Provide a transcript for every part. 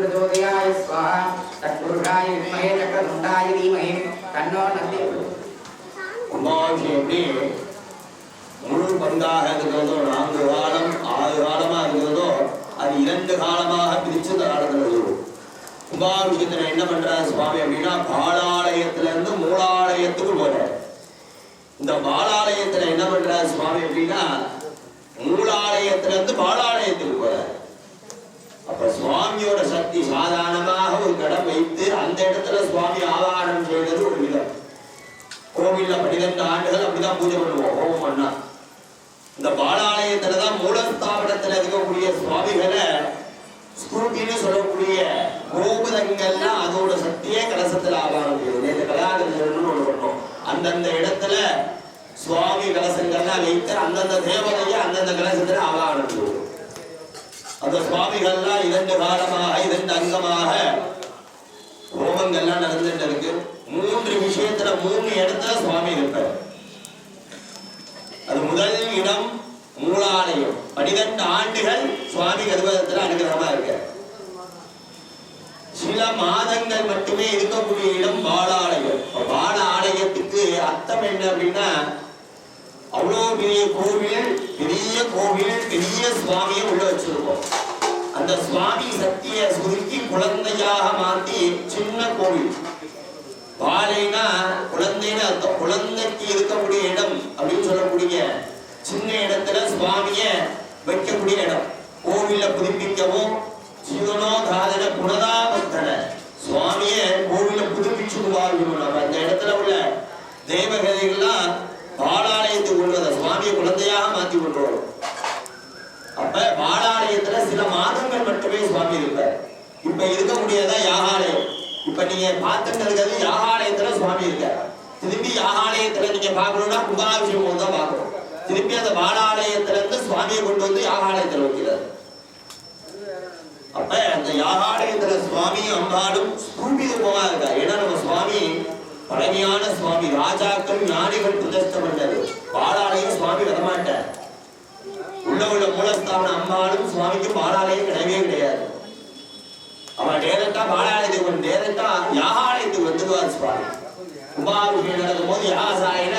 प्रचोदयाय स्वाहा तत्पुरुषाय विद्महे तक्रतुण्डाय धीमहि தன்னோ நந்தி கும்பாபிஷேகப்படி முழு பந்தாக இருக்கிறதோ நான்கு காலம் ஆறு காலமாக இருக்கிறதோ அது இரண்டு காலமாக பிரித்து இந்த காலத்தில் இருக்கும் கும்பாபிஷேகத்தில் என்ன பண்ணுறாரு சுவாமி அப்படின்னா பாலாலயத்திலேருந்து மூலாலயத்துக்கு போகிறார் இந்த பாலாலயத்தில் என்ன பண்ணுறாரு சுவாமி அப்படின்னா மூலாலயத்திலேருந்து பாலாலயத்துக்கு போகிறார் சுவாமியோட சக்தி சாதாரணமாக ஒரு கடம் வைத்து அந்த இடத்துல சுவாமி ஆவாகனம் செய்வது ஒரு விதம். கோவில்ல பன்னிரெண்டு ஆண்டுகள் அப்படிதான் பூஜை பண்ணுவோம் ஹோமம் பண்ணா இந்த பாலாலயத்துல தான் மூலஸ்தாபனத்துல இருக்கக்கூடிய சுவாமிகளை ஸ்கூட்டின்னு சொல்லக்கூடிய கோபுரங்கள்லாம் அதோட சக்தியே கலசத்துல ஆவாரம் செய்யுது நேற்று கலாகரன்னு ஒண்ணு பண்ணோம். அந்தந்த இடத்துல சுவாமி கலசங்கள்லாம் வைத்து அந்தந்த தேவதையை அந்தந்த கலசத்துல ஆவாரம் செய்வோம். அந்த சுவாமிகள்லாம் இரண்டு காலமாக இரண்டு அங்கமாக ஹோமங்கள்லாம் நடந்துட்டு இருக்கு. மூன்று விஷயத்துல மூணு இடத்துல சுவாமி இருப்பார். அது முதல் இடம் மூலாலயம். பனிரெண்டு ஆண்டுகள் சுவாமி கர்ப்பத்தில் அனுகிரகமா இருக்க சில மாதங்கள் மட்டுமே இருக்கக்கூடிய இடம் பாலாலயம் ஆலயம் பால ஆலயத்துக்கு அர்த்தம் என்ன அப்படின்னா பெரிய கோவில் பெரிய கோவில் பெரிய சுவாமியை உள்ள வச்சிருக்கோம். அந்த சுவாமி சக்திய சுருக்கி குழந்தையாக மாத்தி சின்ன கோவில். பாலைனா குழந்தைன்னு அர்த்தம். குழந்தைக்கு இருக்கக்கூடிய இடம் அப்படின்னு சொல்லக்கூடிய சின்ன இடத்துல சுவாமிய வைக்கக்கூடிய இடம். கோவில புதுப்பிக்கவும் ஜீவனோதாதன புனதாபத்தன சுவாமிய கோவில புதுப்பிச்சு வாழ்க்கணும் நம்ம அந்த இடத்துல உள்ள தெய்வகதைகள்லாம் பாலாலயத்துக்கு உள்ளது வர குழந்தையாக மாத்தி கொண்டு அப்ப பாலாலயத்துல சில மாதங்கள் மட்டுமே சுவாமி இருப்பார். இப்ப இருக்க முடியாத யாகாலயம்? இப்ப நீங்க பார்த்துட்டு இருக்கிறது யாகாலயத்துல சுவாமி இருக்கார். திரும்பி யாகாலயத்துல நீங்க பாக்கணும்னா கும்பாபிஷேகம் தான் பாக்கணும் திருப்பி அந்த பாலாலயத்துல இருந்து சுவாமியை கொண்டு வந்து யாகாலயத்துல வைக்கிறார். அப்ப அந்த யாகாலயத்துல சுவாமியும் அம்பாலும் ஸ்தூபி ரூபமா இருக்கா? ஏன்னா நம்ம சுவாமி பழமையான சுவாமி ராஜாக்கள் ஞானிகள் பிரதிஷ்டம் பண்ணது பாலாலயம் சுவாமி வரமாட்டார் உள்ள உள்ள மூலஸ்தாபன அம்மாளும் சுவாமிக்கும் பாலாலயம் கிடையவே கிடையாது. அவன் டேரக்டா பாலாலயத்துக்கு வந்து டேரக்டா யாகாலயத்துக்கு வந்துடுவார் சுவாமி. கும்பாபிஷேகம் நடக்கும் போது யாகசாலையில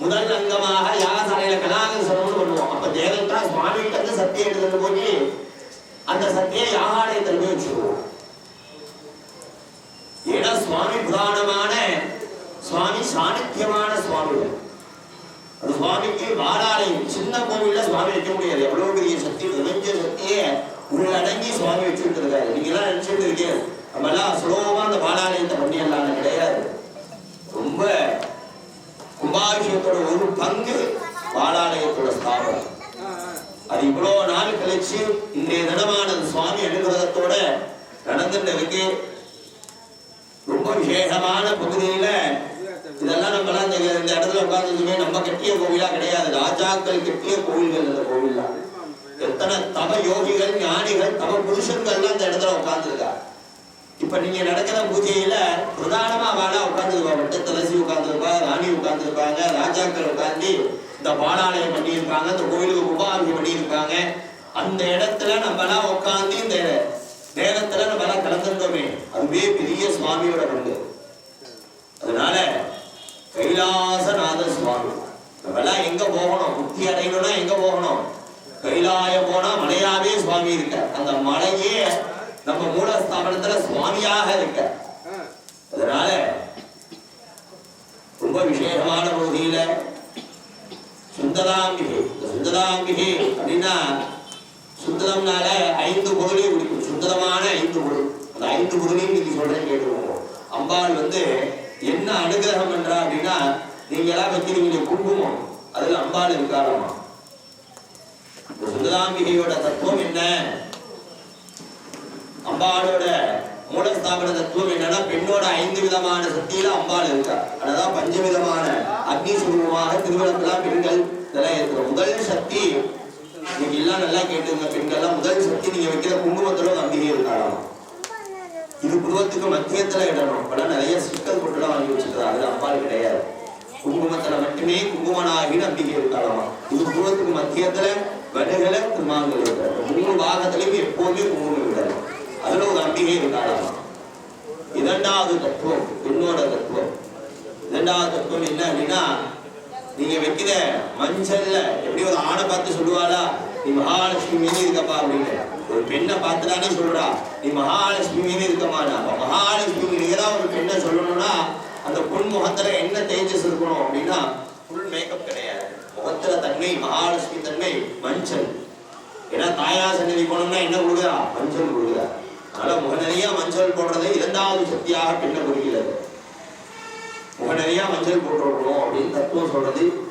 முதல் அங்கமாக யாகசாலையில கலாகம் சொல்லணும்னு பண்ணுவோம் அப்ப டேரக்டா சுவாமி கிட்ட சத்தியம் எடுத்துட்டு போய் அந்த சத்தியை யாகாலயத்தில் போய் வச்சுருவோம் ஏன்னா சுவாமி புராணமான சுவாமி சாணித்தியமான சுவாமிகள். அது சுவாமிக்கு வாடாலயம் சின்ன கோவில்ல சுவாமி வைக்க முடியாது. எவ்வளவு பெரிய சக்தி நிறைஞ்ச சக்தியே உள்ளடங்கி சுவாமி வச்சுட்டு இருக்காரு நீங்க எல்லாம் நினைச்சிட்டு இருக்கீங்க. நம்ம எல்லாம் சுலபமா அந்த பாலாலயத்தை பண்ணிடலாம் கிடையாது. ரொம்ப கும்பாபிஷேகத்தோட ஒரு பங்கு வாழாலயத்தோட ஸ்தாபனம். அது இவ்வளவு நாள் கழிச்சு இன்றைய தினமான அந்த சுவாமி அனுகிரகத்தோட நடந்துட்டு இருக்கு. ரொம்ப விசேஷமான பகுதியில இதெல்லாம் நம்ம எல்லாம் இந்த இந்த இடத்துல உட்காந்துக்குமே நம்ம கட்டிய கோவிலா கிடையாது. ராஜாக்கள் கட்டிய கோவில்கள் இந்த கோவில்லாம் எத்தனை தவ யோகிகள் ஞானிகள் தவ புருஷன்கள் இந்த இடத்துல உட்காந்துருக்கா இப்ப நீங்க நடக்கிற பூஜையில பிரதானமா வாழா உட்கார்ந்துருப்பா வட்ட துளசி உட்காந்துருப்பா ராணி உட்காந்துருப்பாங்க ராஜாக்கள் உட்காந்து இந்த பாலாலயம் பண்ணியிருப்பாங்க இந்த கோவிலுக்கு கும்பாபிஷேகம் பண்ணியிருப்பாங்க அந்த இடத்துல நம்ம எல்லாம் இந்த நேரத்துல நம்ம எல்லாம் கலந்துருந்தோமே. அதுவே பெரிய சுவாமியோட பங்கு. கைலாசநாத சுவாமி நம்ம எங்க போகணும்? முக்தி அடையணும்னா எங்க போகணும்? கைலாய போனா மலையாவே சுவாமி இருக்க. அந்த மலையே நம்ம மூலஸ்தாபனத்துல சுவாமியாக இருக்க. அதனால ரொம்ப விசேஷமான பகுதியில சுந்தராம்பிகை. சுந்தராம்பிகை அப்படின்னா சுந்தரம்னால ஐந்து பொருளையும் குடிக்கும் சுந்தரமான ஐந்து பொருள். அந்த ஐந்து பொருளையும் நீங்க சொல்றேன் கேட்டுக்கோங்க. அம்பாள் வந்து என்ன அனுகிரகம் பண்றா அப்படின்னா நீங்க எல்லாம் வைக்கிறீங்க குங்குமம். அதுல அம்பாள் இருக்காளாமா? சுந்தராம்பிகையோட தத்துவம் என்ன? அம்பாளோட மூலஸ்தாபன தத்துவம் என்னன்னா பெண்ணோட ஐந்து விதமான சக்தியில அம்பாள் இருக்கா. அதான் பஞ்ச விதமான அக்னி சுரூபமாக திருவிழாக்கெல்லாம் பெண்கள் இதெல்லாம் இருக்கிற முதல் சக்தி நீங்க எல்லாம் நல்லா கேட்டுங்க பெண்கள்லாம் முதல் சக்தி நீங்க வைக்கிற குங்குமத்துல ஒரு இது மத்தியத்தில் மத்தியத்துல இடணும் பல நிறைய சிக்கல் போட்டுலாம் வாங்கி வச்சுக்கிறாங்க அது அம்பாள் கிடையாது. குங்குமத்துல மட்டுமே குங்குமனாகி நம்பிக்கை இருக்காளாமா? இது புருவத்துக்கு மத்தியத்துல வடுகளை திருமாங்கல் இருக்காரு மூணு பாகத்திலையும் எப்போதுமே குங்குமம் இருக்காரு அதுல ஒரு நம்பிக்கை இருக்காளாமா? இரண்டாவது தத்துவம் பெண்ணோட தத்துவம். இரண்டாவது தத்துவம் என்ன அப்படின்னா நீங்க வைக்கிற மஞ்சள்ல எப்படி ஒரு ஆணை பார்த்து சொல்லுவாளா? நீ மகாலட்சுமி மீது இருக்கப்பா அப்படின்னு. ஒரு பெண்ணை பார்த்துட்டானே சொல்றா. நீ மகாலட்சுமி இருக்க இருக்கமாடா அப்ப மகாலட்சுமி நீங்க ஒரு பெண்ணை சொல்லணும்னா அந்த பொன் முகத்துல என்ன தேஜஸ் இருக்கணும் அப்படின்னா ஃபுல் மேக்கப் கிடையாது. முகத்துல தன்மை மகாலட்சுமி தன்மை மஞ்சள். ஏன்னா தாயா சன்னதி போனோம்னா என்ன கொடுக்குறா? மஞ்சள் கொடுக்குறா. அதனால முகநிலையா மஞ்சள் போடுறது இரண்டாவது சக்தியாக பெண்ணை குறிக்கிறது. முகநிலையா மஞ்சள் போட்டுறோம் அப்படின்னு தத்துவம் சொல்றது.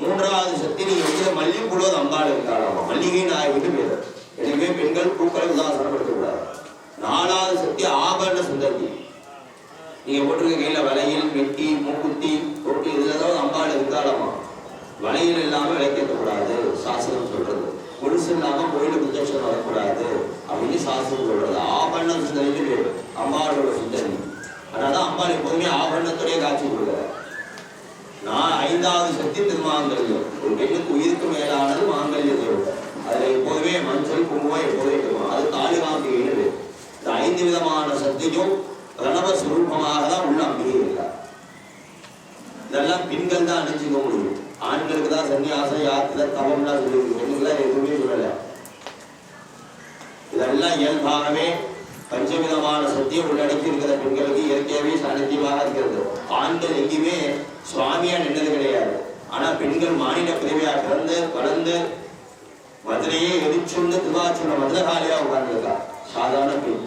மூன்றாவது சக்தி நீங்க வைக்கிற மல்லிகைப்பூ அம்பாள் இருக்காளாமா மல்லிகை நாயகிட்டு பேர். எனவே பெண்கள் பூக்களை உதாசனப்படுத்தக்கூடாது நாலாவது சக்தி ஆபரண சுந்தரி நீங்க போட்டிருக்க கையில வளையல் வெட்டி மூக்குத்தி தொட்டி இதுல ஏதாவது அம்பாள் இருந்தாலமா வளையல் இல்லாம விளக்கேற்றக்கூடாது சாஸ்திரம் சொல்றது. கொலுசு இல்லாம கோயிலுக்கு பிரத்யட்சம் வரக்கூடாது அப்படின்னு சாஸ்திரம் சொல்றது. ஆபரண சுந்தரின்னு பேரு. அம்பாளோட சுந்தரி. அதனால அம்பாள் எப்போதுமே ஆபரணத்துடைய காட்சி கொடுக்குறாரு நான் ஐந்தாவது சக்தி திருமாங்கல்யம். ஒரு பெண்ணுக்கு உயிருக்கு மேலானது மாங்கல்ய தேவதை அதுல எப்போதுமே மஞ்சள் குங்குமம் எப்போதுமே இருக்கும். அது தாலிகாம்பிகைன்னு பேரு. இந்த ஐந்து விதமான சக்தியும் பிரணவ சுரூபமாக தான் உள்ள அம்பிகை இருக்கார் இதெல்லாம் பெண்கள் தான் அணிஞ்சுக்க முடியும். ஆண்களுக்கு தான் சன்னியாசம் யாத்திரை தவம்லாம் சொல்லியிருக்கு பெண்களுக்கு எதுவுமே சொல்லல. இதெல்லாம் இயல்பாகவே பஞ்சவிதமான சத்தியம் உள்ளடக்கி இருக்கிற பெண்களுக்கு இயற்கையாகவே சாநித்தியமாக இருக்கிறது. ஆண்கள் எங்கேயுமே சுவாமியா நின்றது கிடையாது. ஆனா பெண்கள் மாநில பிரிவையா பிறந்து வளர்ந்து வஜனையே எரிச்சுண்டு திருவாச்சன வஜனகாலியா உட்கார்ந்துருக்கா? சாதாரண பெண்.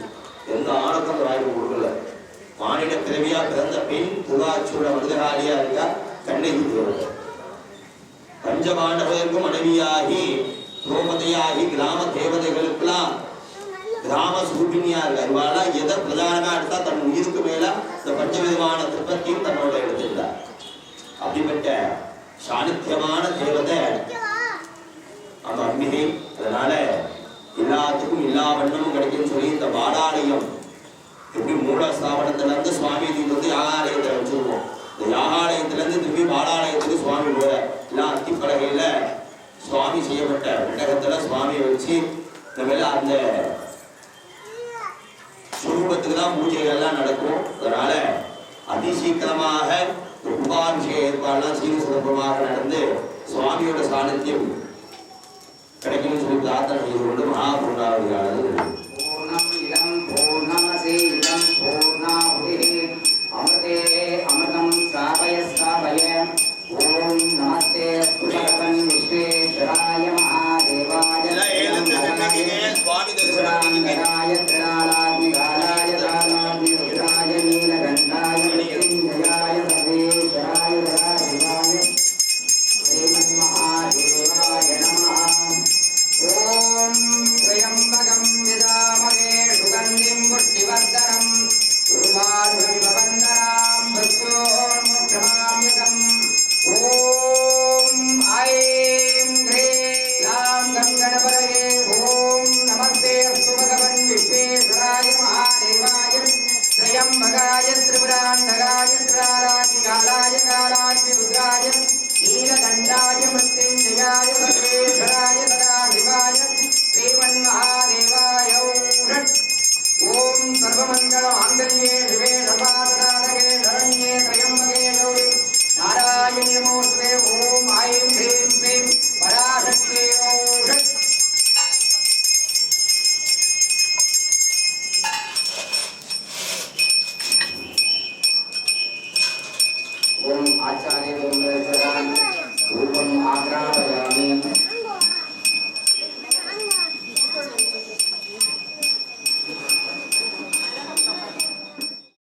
எந்த ஆணுக்கும் வாய்ப்பு கொடுக்கல. மாநில பிறவியா பிறந்த பெண் திருவாச்சூர வஜனகாலியா இருக்கா? கண்ணகி தேவதை பஞ்சபாண்டவருக்கு மனைவியாகி திரௌபதியாகி கிராம தேவதைகளுக்கெல்லாம் கிராம சூபினியா இருக்கா? அதுவால எதை பிரதானமா எடுத்தா தன் உயிருக்கு மேல இந்த பஞ்சவிதமான திருப்பத்தையும் தன்னோட எடுத்துட்டார் அப்படிப்பட்ட சாணித்தியமான தேவதை அந்த அதனால எல்லாத்துக்கும் எல்லா வண்ணமும் கிடைக்கும்னு சொல்லி இந்த பாடாலயம் எப்படி மூல இருந்து சுவாமி தீட்டு வந்து யாகாலயத்தை வச்சுருவோம் இந்த யாகாலயத்துல இருந்து திரும்பி பாடாலயத்துக்கு சுவாமி போல எல்லாம் அத்திப்பலகையில சுவாமி செய்யப்பட்ட பெட்டகத்துல சுவாமியை வச்சு இந்த மேல அந்த சுரூபத்துக்கு தான் பூஜைகள் எல்லாம் நடக்கும். அதனால அதிசீக்கிரமாக இந்த கும்பாபிஷேக ஏற்பாடுலாம் சீர சிறப்பமாக நடந்து சுவாமியோட சாநித்தியம் கிடைக்கும் சொல்லி பிரார்த்தனை செய்து கொண்டு மகாபூர்ணாவதியானது பூர்ணம் ಕಾಲಾಯ ಕಾಲಾಯ